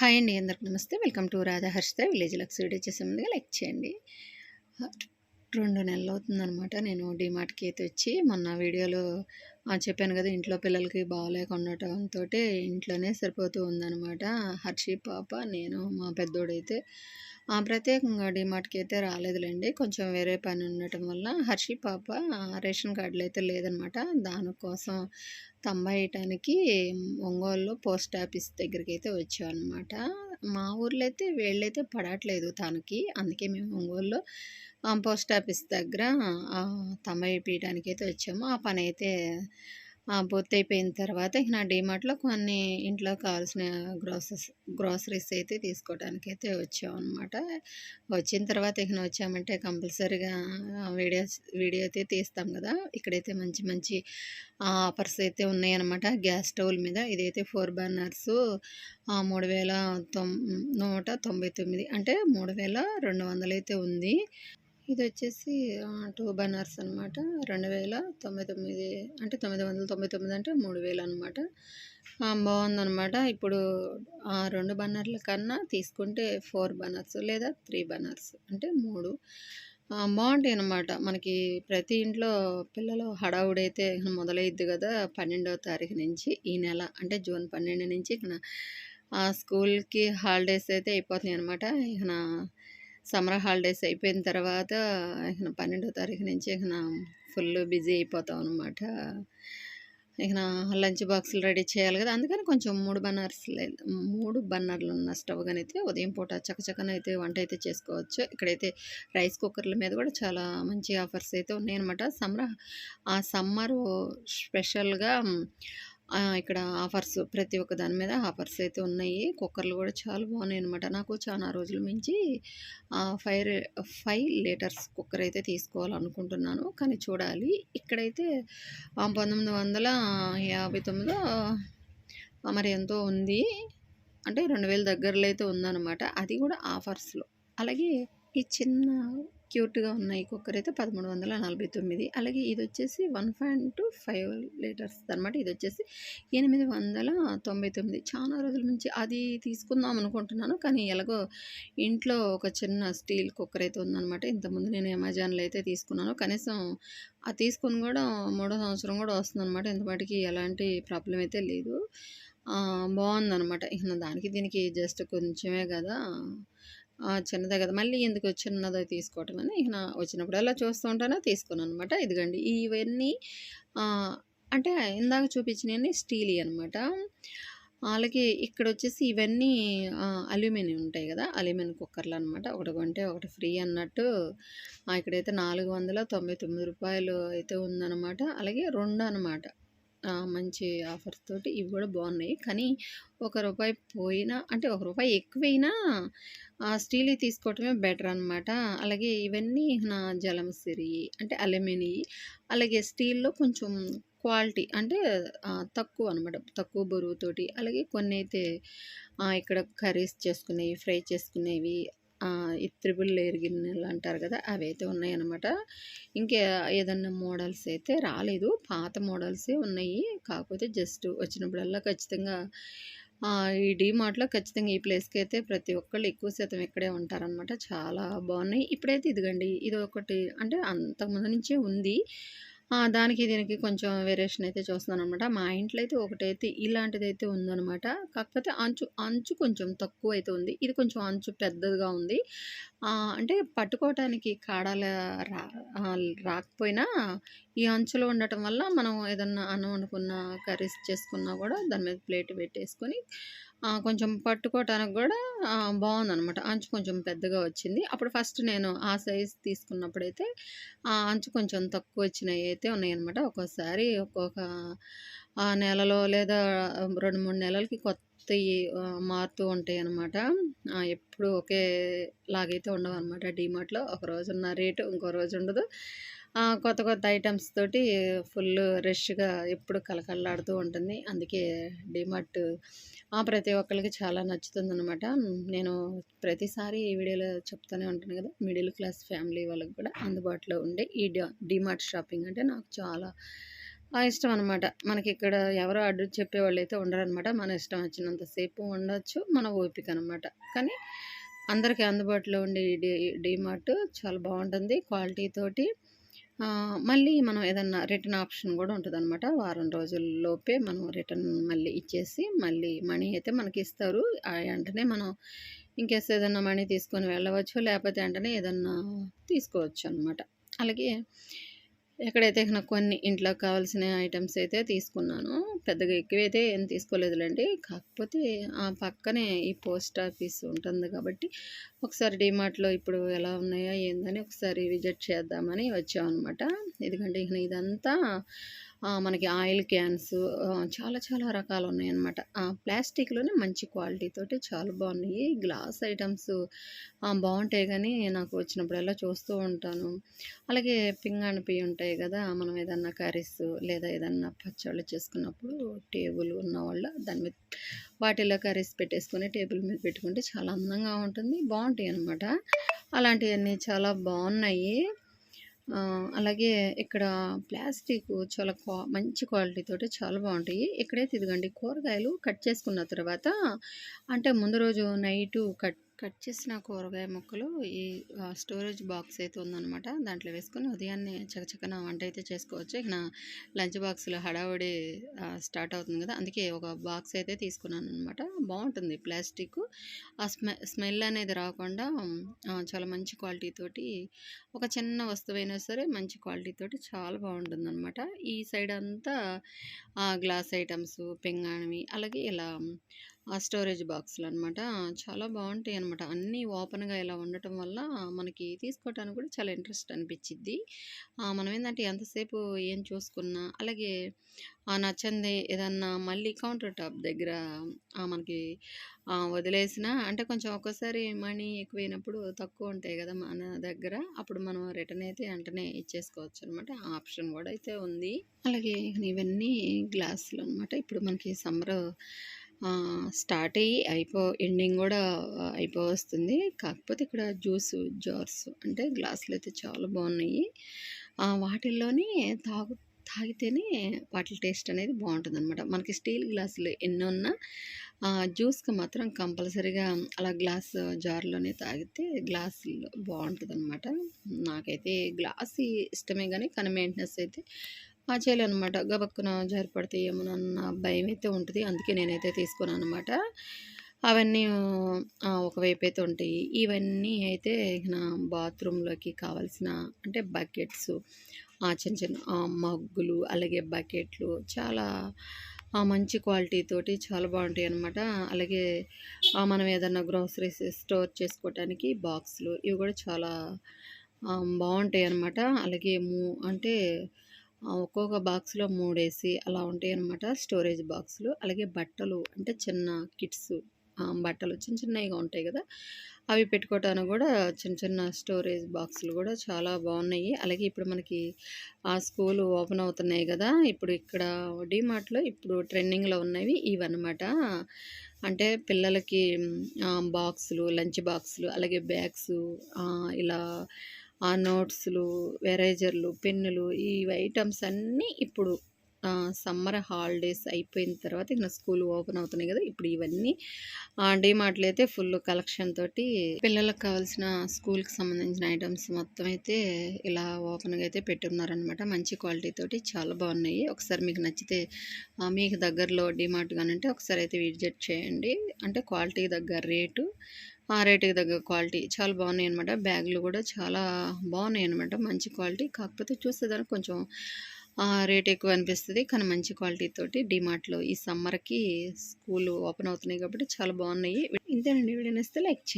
Hi అండి అందరికి నమస్తే. Welcome to Radha Harshita village Lux video చేసే ముందుగా లైక్ చేయండి. రెండు నెలలు అవుతుందనమాట నేను డిమార్ట్కి అయితే వచ్చి. మొన్న వీడియోలో చెప్పాను కదా ఇంట్లో పిల్లలకి బాగాలేకుండటంతో ఇంట్లోనే సరిపోతూ ఉందనమాట హర్షి పాప నేను మా పెద్దోడైతే. ఆ, ప్రత్యేకంగా డిమార్ట్కి అయితే రాలేదులేండి. కొంచెం వేరే పని ఉండటం వల్ల హర్షి పాప రేషన్ కార్డులు అయితే లేదనమాట దానికోసం తంబాయటానికి ఒంగోలులో పోస్ట్ ఆఫీస్ దగ్గరికి అయితే వచ్చామన్నమాట. మా ఊర్లో అయితే వీళ్ళైతే పడట్లేదు తనకి. అందుకే మేము ఒంగోలులో పోస్ట్ ఆఫీస్ దగ్గర ఆ, పీయడానికి అయితే వచ్చాము. ఆ పని అయితే పూర్తి పూర్తయిపోయిన తర్వాత ఇక నా డీమార్ట్లో కొన్ని ఇంట్లో కావాల్సిన గ్రాసెస్ గ్రోసరీస్ అయితే తీసుకోవడానికి అయితే వచ్చామన్నమాట. వచ్చిన తర్వాత ఇక వచ్చామంటే కంపల్సరీగా వీడియోస్ వీడియో అయితే తీస్తాం కదా. ఇక్కడైతే మంచి మంచి ఆఫర్స్ అయితే ఉన్నాయన్నమాట. గ్యాస్ స్టవ్ల మీద ఇదైతే ఫోర్ బర్నర్స్ మూడు వేల తొమ్ నూట తొంభై తొమ్మిది అంటే మూడు వేల రెండు వందలు అయితే ఉంది. ఇది వచ్చేసి టూ బనార్స్ అనమాట రెండు వేల తొంభై తొమ్మిది అంటే తొమ్మిది వందల తొంభై తొమ్మిది అంటే మూడు వేలు అనమాట బాగుందనమాట ఇప్పుడు ఆ రెండు బనార్ల కన్నా తీసుకుంటే ఫోర్ బనార్స్ లేదా త్రీ బనార్స్ అంటే మూడు. బాగుంటాయి అనమాట మనకి ప్రతి ఇంట్లో పిల్లలు హడావుడైతే మొదలైద్ది కదా పన్నెండవ తారీఖు నుంచి ఈ నెల అంటే జూన్ పన్నెండు నుంచి ఇక స్కూల్కి హాలిడేస్ అయితే అయిపోతున్నాయి అనమాట ఇక సమ్మర్ హాలిడేస్ అయిపోయిన తర్వాత ఇక పన్నెండో తారీఖు నుంచి ఇక ఫుల్ బిజీ అయిపోతాం అనమాట ఇక లంచ్ బాక్సులు రెడీ చేయాలి కదా. అందుకని కొంచెం మూడు బన్నర్స్ లేదు మూడు బన్నర్లు ఉన్న స్టవ్ కానీ అయితే ఉదయం పూట చకచకన అయితే వంట అయితే చేసుకోవచ్చు. ఇక్కడైతే రైస్ కుక్కర్ల మీద కూడా చాలా మంచి ఆఫర్స్ అయితే ఉన్నాయన్నమాట. సమ్మర్ ఆ సమ్మర్ స్పెషల్గా ఇక్కడ ఆఫర్స్ ప్రతి ఒక్క దాని మీద ఆఫర్స్ అయితే ఉన్నాయి. కుక్కర్లు కూడా చాలా బాగున్నాయి అనమాట నాకు చాలా రోజుల మించి ఫైవ్ ఫైవ్ లీటర్స్ కుక్కర్ అయితే తీసుకోవాలనుకుంటున్నాను. కానీ చూడాలి. ఇక్కడైతే పంతొమ్మిది వందల యాభై తొమ్మిదో మరి ఎంతో ఉంది. అంటే రెండు వేల దగ్గరలో అయితే ఉందన్నమాట. అది కూడా ఆఫర్స్లో. అలాగే ఈ చిన్న క్యూట్గా ఉన్నాయి. కుక్కర్ అయితే పదమూడు వందల నలభై తొమ్మిది. అలాగే ఇది వచ్చేసి వన్ పాయింట్ ఫైవ్ లీటర్స్ అనమాట ఇది వచ్చేసి ఎనిమిది వందల తొంభై తొమ్మిది. చాలా రోజుల నుంచి అది తీసుకుందాం అనుకుంటున్నాను. కానీ ఎలాగో ఇంట్లో ఒక చిన్న స్టీల్ కుక్కర్ అయితే ఉందన్నమాట. ఇంతకుముందు నేను అమెజాన్లో అయితే తీసుకున్నాను. కనీసం ఆ తీసుకుని కూడా మూడో సంవత్సరం కూడా వస్తుందన్నమాట. ఇంతపాటికి ఎలాంటి ప్రాబ్లం అయితే లేదు. బాగుందనమాట బాగుందన్నమాట. ఇక దానికి దీనికి జస్ట్ కొంచెమే కదా. చిన్నదే కదా. మళ్ళీ ఎందుకు చిన్నదో తీసుకోవటం అని ఇక నా వచ్చినప్పుడల్లా చూస్తూ ఉంటానో తీసుకున్నాను అనమాట ఇదిగండి ఇవన్నీ అంటే ఇందాక చూపించినవన్నీ స్టీల్ అనమాట అలాగే ఇక్కడ వచ్చేసి ఇవన్నీ అల్యూమినియం ఉంటాయి కదా అల్యూమినియం కుక్కర్లు అనమాట ఒకటి కొంటే ఒకటి ఫ్రీ అన్నట్టు ఇక్కడైతే నాలుగు వందల తొంభై తొమ్మిది రూపాయలు అయితే ఉందన్నమాట. అలాగే రెండు అనమాట మంచి ఆఫర్ తోటి ఇవి కూడా బాగున్నాయి. కానీ ఒక రూపాయి పోయినా అంటే ఒక రూపాయి ఎక్కువైనా ఆ స్టీల్ తీసుకోవటమే బెటర్ అనమాట అలాగే ఇవన్నీ నా జలంసిరి అంటే అల్యూమిని అలాగే స్టీల్లో కొంచెం క్వాలిటీ అంటే తక్కువ అనమాట తక్కువ బరువుతోటి అలాగే కొన్ని అయితే ఇక్కడ కర్రీస్ చేసుకునేవి ఫ్రై చేసుకునేవి త్రిబుల్ లేయర్ గిన్నెలు అంటారు కదా అవి అయితే ఉన్నాయన్నమాట. ఇంకా ఏదన్నా మోడల్స్ అయితే రాలేదు. పాత మోడల్సే ఉన్నాయి. కాకపోతే జస్ట్ వచ్చినప్పుడల్లా ఖచ్చితంగా ఈ డీమార్ట్లో ఖచ్చితంగా ఈ ప్లేస్కి అయితే ప్రతి ఒక్కళ్ళు ఎక్కువ శాతం ఇక్కడే ఉంటారనమాట చాలా బాగున్నాయి. ఇప్పుడైతే ఇదిగండి ఇది ఒకటి అంటే అంతకుముందు నుంచే ఉంది. దానికి దీనికి కొంచెం వేరియేషన్ అయితే చూస్తున్నాను అనమాట మా ఇంట్లో అయితే ఒకటైతే ఇలాంటిది అయితే ఉందనమాట. కాకపోతే అంచు అంచు కొంచెం తక్కువ అయితే ఉంది. ఇది కొంచెం అంచు పెద్దదిగా ఉంది. అంటే పట్టుకోవటానికి కాడాల రా రాకపోయినా ఈ అంచులో ఉండటం వల్ల మనం ఏదన్నా అన్నం వండుకున్న కర్రీస్ చేసుకున్నా కూడా దాని మీద ప్లేట్ పెట్టేసుకొని కొంచెం పట్టుకోవటానికి కూడా బాగుందనమాట అంచు కొంచెం పెద్దగా వచ్చింది. అప్పుడు ఫస్ట్ నేను ఆ సైజ్ తీసుకున్నప్పుడైతే ఆ అంచు కొంచెం తక్కువ వచ్చినవి అయితే ఉన్నాయన్నమాట. ఒక్కోసారి ఒక్కొక్క నెలలో లేదా రెండు మూడు నెలలకి కొత్త ఆ, మారుతూ ఉంటాయి అనమాట ఎప్పుడు ఒకే లాగైతే ఉండవు అనమాట డీమార్ట్లో ఒక రోజు ఉన్న రేటు ఇంకో రోజు ఉండదు. ఆ, కొత్త కొత్త ఐటమ్స్ తోటి ఫుల్ రష్గా ఎప్పుడు కలకల్లాడుతూ ఉంటుంది. అందుకే డిమార్ట్ ఆ, ప్రతి ఒక్కరికి చాలా నచ్చుతుంది అనమాట నేను ప్రతిసారి ఈ వీడియోలో చెప్తూనే ఉంటాను కదా మిడిల్ క్లాస్ ఫ్యామిలీ వాళ్ళకి కూడా అందుబాటులో ఉండే ఈ డిమార్ట్ షాపింగ్ అంటే నాకు చాలా ఆ ఇష్టం అనమాట. మనకి ఇక్కడ ఎవరో అడ్డు చెప్పేవాళ్ళైతే ఉండరనమాట. మన ఇష్టం వచ్చినంతసేపు ఉండొచ్చు. మన ఓపిక అనమాట. కానీ అందరికీ అందుబాటులో ఉండే డీ డీమార్ట్ చాలా బాగుంటుంది క్వాలిటీ తోటి మళ్ళీ మనం ఏదన్నా రిటర్న్ ఆప్షన్ కూడా ఉంటదనమాట. వారం రోజుల్లోపే మనం రిటర్న్ మళ్ళీ ఇచ్చేసి, మళ్ళీ మనీ అయితే మనకిస్తారు. ఆ వెంటనే మనం ఇన్‌కేస్ ఏదన్నా మనీ తీసుకొని వెళ్ళవచ్చు. లేకపోతే వెంటనే ఏదన్నా తీసుకోవచ్చు అనమాట అలాగే ఎక్కడైతే నాకు కొన్ని ఇంట్లోకి కావాల్సిన ఐటమ్స్ అయితే తీసుకున్నాను. పెద్దగా ఎక్కువైతే ఏం తీసుకోలేదులేండి కాకపోతే ఆ పక్కనే ఈ పోస్ట్ ఆఫీస్ ఉంటుంది కాబట్టి, ఒకసారి డీమార్ట్‌లో ఇప్పుడు ఎలా ఉన్నాయో ఏందని ఒకసారి విజిట్ చేద్దామని వచ్చామన్నమాట ఎందుకంటే ఇక ఇదంతా మనకి ఆయిల్ క్యాన్స్ చాలా చాలా రకాలు ఉన్నాయన్నమాట ప్లాస్టిక్‌లోనే మంచి క్వాలిటీ తోటి చాలా బాగున్నాయి గ్లాస్ ఐటమ్స్ బాగుంటాయి కానీ నాకు వచ్చినప్పుడల్లా చూస్తూ ఉంటాను. అలాగే పింగాణి ఉంటాయి కదా మనం ఏదన్నా కర్రీస్ లేదా ఏదన్నా పచ్చళ్ళు చేసుకున్నప్పుడు టేబుల్ ఉన్నవాళ్ళు దాని మీద వాటిల్లో కర్రీస్ పెట్టేసుకొని టేబుల్ మీద పెట్టుకుంటే చాలా అందంగా ఉంటుంది. బాగుంటాయి అన్నమాట అలాంటివన్నీ చాలా బాగున్నాయి అలాగే ఇక్కడ ప్లాస్టిక్ చాలా క్వా మంచి క్వాలిటీతో చాలా బాగుంటాయి. ఇక్కడైతే ఇదిగోండి కూరగాయలు కట్ చేసుకున్న తర్వాత అంటే ముందు రోజు నైటు కట్ కట్ చేసిన కూరగాయ ముక్కలు ఈ స్టోరేజ్ బాక్స్ అయితే ఉందనమాట. దాంట్లో వేసుకొని ఉదయాన్నే చకచకన వంట అయితే చేసుకోవచ్చు. ఇక నా లంచ్ బాక్స్‌లో హడావిడి స్టార్ట్ అవుతుంది కదా అందుకే ఒక బాక్స్ అయితే తీసుకున్నాను అనమాట బాగుంటుంది ప్లాస్టిక్ ఆ స్మె స్మెల్ అనేది రాకుండా చాలా మంచి క్వాలిటీ తోటి ఒక చిన్న వస్తువైనా సరే మంచి క్వాలిటీ తోటి చాలా బావుంటుందనమాట. ఈ సైడ్ అంతా గ్లాస్ ఐటమ్స్ పెంగాణవి అలాగే ఇలా ఆ స్టోరేజ్ బాక్సులనమాట. చాలా బాగుంటాయి అనమాట అన్నీ ఓపెన్‌గా ఇలా ఉండటం వల్ల మనకి తీసుకోవటానికి కూడా చాలా ఇంట్రెస్ట్ అనిపించిద్ది మనం ఏంటంటే ఎంతసేపు ఏం చూసుకున్నా అలాగే నచ్చంది ఏదన్నా మళ్ళీ కౌంటర్ టాప్ దగ్గర మనకి వదిలేసిన అంటే కొంచెం ఒక్కసారి మనీ ఎక్కువైనప్పుడు తక్కువ ఉంటాయి కదా మన దగ్గర. అప్పుడు మనం రిటర్న్ అయితే వెంటనే ఇచ్చేసుకోవచ్చు అనమాట ఆప్షన్ కూడా అయితే ఉంది. అలాగే ఇవన్నీ గ్లాసులు అనమాట ఇప్పుడు మనకి సమ్మర్ స్టార్ట్ అయ్యి అయిపో ఎండింగ్ గూడా అయిపోవస్తుంది. కాకపోతే ఇక్కడ జ్యూస్ జార్స్ అంటే గ్లాసులు అయితే చాలా బాగున్నాయి వాటిల్లోనే తాగు తాగితేనే వాటి టేస్ట్ అనేది బావుంటుందనమాట. మనకి స్టీల్ గ్లాసులు ఎన్ని ఉన్నా జ్యూస్‌కి మాత్రం కంపల్సరీగా అలా గ్లాస్ జార్‌లోనే తాగితే గ్లాసుల్లో అనమాట నాకైతే గ్లాస్ ఇష్టమే కానీ కానీ మెయింటెనెన్స్ అయితే ఆ! చేయలేననమాట. గబక్కున జారి భయం అయితే ఉంటుంది అందుకే నేనైతే తీసుకోననమాట. అవన్నీ ఒకవైపు అయితే ఉంటాయి. ఇవన్నీ అయితే నా బాత్రూంలోకి కావాల్సిన అంటే బకెట్స్ ఆ చిన్న చిన్న మగ్గులు అలాగే బకెట్లు చాలా మంచి క్వాలిటీ తోటి చాలా అనమాట అలాగే మనం ఏదన్నా గ్రోసరీస్ స్టోర్ చేసుకోవటానికి బాక్సులు ఇవి కూడా చాలా బాగుంటాయి అనమాట అలాగే మూ అంటే ఒక్కొక్క బాక్స్‌లో మూడేసి అలా ఉంటాయి అన్నమాట స్టోరేజ్ బాక్సులు. అలాగే బట్టలు అంటే చిన్న కిట్స్ బట్టలు చిన్న చిన్నవిగా ఉంటాయి కదా అవి పెట్టుకోవటానికి కూడా చిన్న చిన్న స్టోరేజ్ బాక్సులు కూడా చాలా బాగున్నాయి అలాగే ఇప్పుడు మనకి ఆ స్కూలు ఓపెన్ అవుతున్నాయి కదా ఇప్పుడు ఇక్కడ డీమార్ట్‌లో ఇప్పుడు ట్రెండింగ్‌లో ఉన్నవి ఇవన్నమాట. అంటే పిల్లలకి బాక్సులు, లంచ్ బాక్సులు అలాగే బ్యాగ్స్ ఇలా ఆ నోట్స్లు ఎరేజర్లు, పెన్నులు ఈ ఐటమ్స్ అన్నీ ఇప్పుడు సమ్మర్ హాలిడేస్ అయిపోయిన తర్వాత ఇంకా స్కూల్ ఓపెన్ అవుతున్నాయి కదా ఇప్పుడు ఇవన్నీ ఆహ్, డీమార్ట్‌లో అయితే ఫుల్ కలెక్షన్ తోటి పిల్లలకు కావాల్సిన స్కూల్‌కి సంబంధించిన ఐటమ్స్ మొత్తం అయితే ఇలా ఓపెన్‌గా అయితే పెట్టున్నారనమాట. మంచి క్వాలిటీ తోటి చాలా బాగున్నాయి ఒకసారి మీకు నచ్చితే మీకు దగ్గరలో డీమార్ట్ అంటే ఒకసారి అయితే విజిట్ చేయండి. అంటే క్వాలిటీకి దగ్గర రేటు ఆ రేటుకి తగ్గ క్వాలిటీ చాలా బాగున్నాయి అనమాట బ్యాగులు కూడా చాలా బాగున్నాయి అనమాట మంచి క్వాలిటీ. కాకపోతే చూస్తే దానికి కొంచెం రేట్ ఎక్కువ అనిపిస్తుంది. కానీ మంచి క్వాలిటీ తోటి డిమార్ట్లో ఈ సమ్మర్‌కి స్కూలు ఓపెన్ అవుతున్నాయి కాబట్టి చాలా బాగున్నాయి. ఇంతేనండి. వీడియో నేస్తే లైక్ చేయండి.